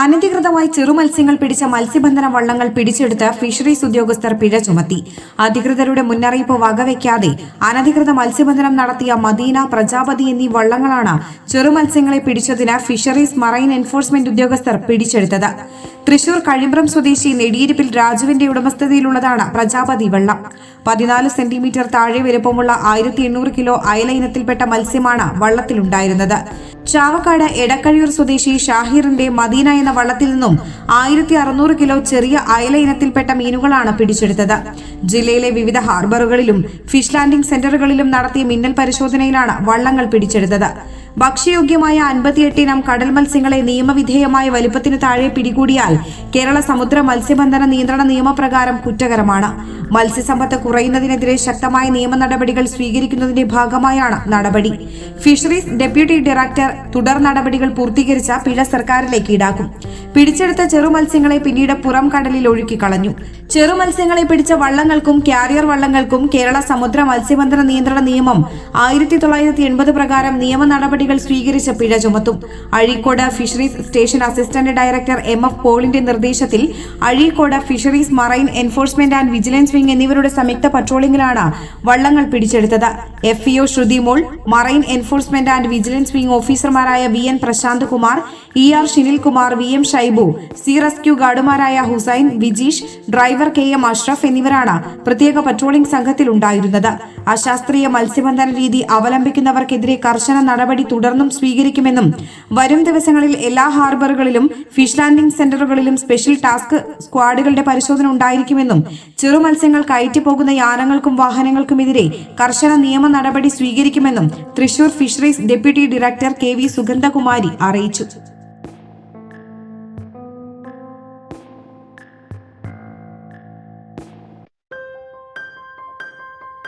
അനധികൃതമായി ചെറുമത്സ്യങ്ങൾ പിടിച്ച മത്സ്യബന്ധന വള്ളങ്ങൾ പിടിച്ചെടുത്ത് ഫിഷറീസ് ഉദ്യോഗസ്ഥർ പിഴ ചുമത്തി. അധികൃതരുടെ മുന്നറിയിപ്പ് വകവയ്ക്കാതെ അനധികൃത മത്സ്യബന്ധനം നടത്തിയ മദീന പ്രജാപതി എന്നീ വള്ളങ്ങളാണ് ചെറുമത്സ്യങ്ങളെ പിടിച്ചതിന് ഫിഷറീസ് മറൈൻ എൻഫോഴ്സ്മെന്റ് ഉദ്യോഗസ്ഥർ പിടിച്ചെടുത്തത്. തൃശൂർ കഴിമ്പ്രം സ്വദേശി നെടിയിരിപ്പിൽ രാജുവിന്റെ ഉടമസ്ഥതയിലുള്ളതാണ് പ്രജാപതി വള്ളം. പതിനാല് സെന്റിമീറ്റർ താഴെ വലുപ്പമുള്ള ആയിരത്തി എണ്ണൂറ് കിലോ അയല ഇനത്തിൽപ്പെട്ട മത്സ്യമാണ് വള്ളത്തിലുണ്ടായിരുന്നത്. ചാവക്കാട് എടക്കഴിയൂർ സ്വദേശി ഷാഹിറിന്റെ മദീന എന്ന വള്ളത്തിൽ നിന്നും ആയിരത്തി അറുന്നൂറ് കിലോ ചെറിയ അയല ഇനത്തിൽപ്പെട്ട മീനുകളാണ് പിടിച്ചെടുത്തത്. ജില്ലയിലെ വിവിധ ഹാർബറുകളിലും ഫിഷ് ലാൻഡിംഗ് സെന്ററുകളിലും നടത്തിയ മിന്നൽ പരിശോധനയിലാണ് വള്ളങ്ങൾ പിടിച്ചെടുത്തത്. ഭക്ഷ്യയോഗ്യമായ അൻപത്തിയെട്ടിനം കടൽ മത്സ്യങ്ങളെ നിയമവിധേയമായ വലുപ്പത്തിന് താഴെ പിടികൂടിയാൽ കേരള സമുദ്ര മത്സ്യബന്ധന നിയന്ത്രണ നിയമപ്രകാരം കുറ്റകരമാണ്. മത്സ്യസമ്പത്ത് കുറയുന്നതിനെതിരെ ശക്തമായ നിയമ നടപടികൾ സ്വീകരിക്കുന്നതിന്റെ ഭാഗമായാണ് നടപടി. ഫിഷറീസ് ഡെപ്യൂട്ടി ഡയറക്ടർ തുടർ നടപടികൾ പൂർത്തീകരിച്ച പിഴ സർക്കാരിലേക്ക് ഈടാക്കും. പിടിച്ചെടുത്ത ചെറുമത്സ്യങ്ങളെ പിന്നീട് പുറം കടലിൽ ഒഴുക്കി കളഞ്ഞു. ചെറുമത്സ്യങ്ങളെ പിടിച്ച വള്ളങ്ങൾക്കും കാരിയർ വള്ളങ്ങൾക്കും കേരള സമുദ്ര മത്സ്യബന്ധന നിയന്ത്രണ നിയമം ആയിരത്തി തൊള്ളായിരത്തി എൺപത് പ്രകാരം നിയമ നടപടികൾ സ്വീകരിച്ച് പിഴ ചുമത്തും. Azhikode fisheries station assistant director M F പോളിന്റെ നിർദ്ദേശത്തിൽ Azhikode fisheries marine enforcement and vigilance wing എന്നിവരുടെ സംയുക്ത പട്രോളിംഗിലാണ് വള്ളങ്ങൾ പിടിച്ചെടുത്തത്. F E O Sruthimol marine enforcement and vigilance wing ഓഫീസർമാരായ V N Prasanth Kumar E R Shinil Kumar V M Shaibu C rescue ഗാർഡുമാരായ Hussain Vijeesh driver K M Ashraf എന്നിവരാണ് പ്രത്യേക patrolling സംഘത്തിൽ ഉണ്ടായിരുന്നത് അശാസ്ത്രീയ മത്സ്യബന്ധന രീതി അവലംബിക്കുന്നവർക്കെതിരെ കർശന നടപടി തുടർന്നും സ്വീകരിക്കുമെന്നും വരും ദിവസങ്ങളിൽ എല്ലാ ഹാർബറുകളിലും ഫിഷ് ലാൻഡിംഗ് സെന്ററുകളിലും സ്പെഷ്യൽ ടാസ്ക് സ്ക്വാഡുകളുടെ പരിശോധന ഉണ്ടായിരിക്കുമെന്നും ചെറു മത്സ്യങ്ങൾ കയറ്റിപ്പോകുന്ന യാനങ്ങൾക്കും വാഹനങ്ങൾക്കുമെതിരെ കർശന നിയമ നടപടി സ്വീകരിക്കുമെന്നും Thrissur fisheries deputy director K V Sugandhakumari അറിയിച്ചു.